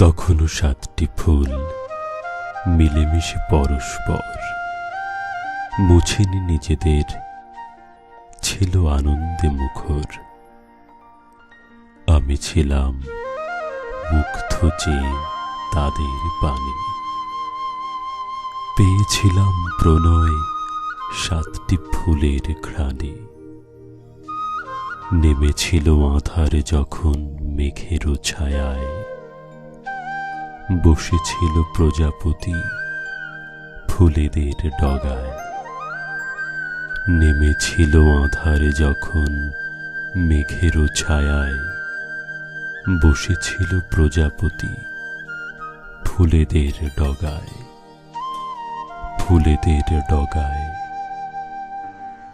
তখনও সাতটি ফুল, মিলেমিশে পরস্পর। মুছেনি নিজেদের, ছিল আনন্দে মুখর। আমি ছিলাম মুগ্ধ যে তাদের পানি পেয়েছিলাম প্রণয় সাতটি ফুলের ঘ্রাণে। নেমেছিল আধার যখন মেঘেরও ছায়ায়। বসেছিল প্রজাপতি ফুলেদের ডগায়। নেমেছিল আধার যখন মেঘের ছায়ায়। বসেছিল প্রজাপতি ফুলেদের ডগায়। ফুলেদের ডগায়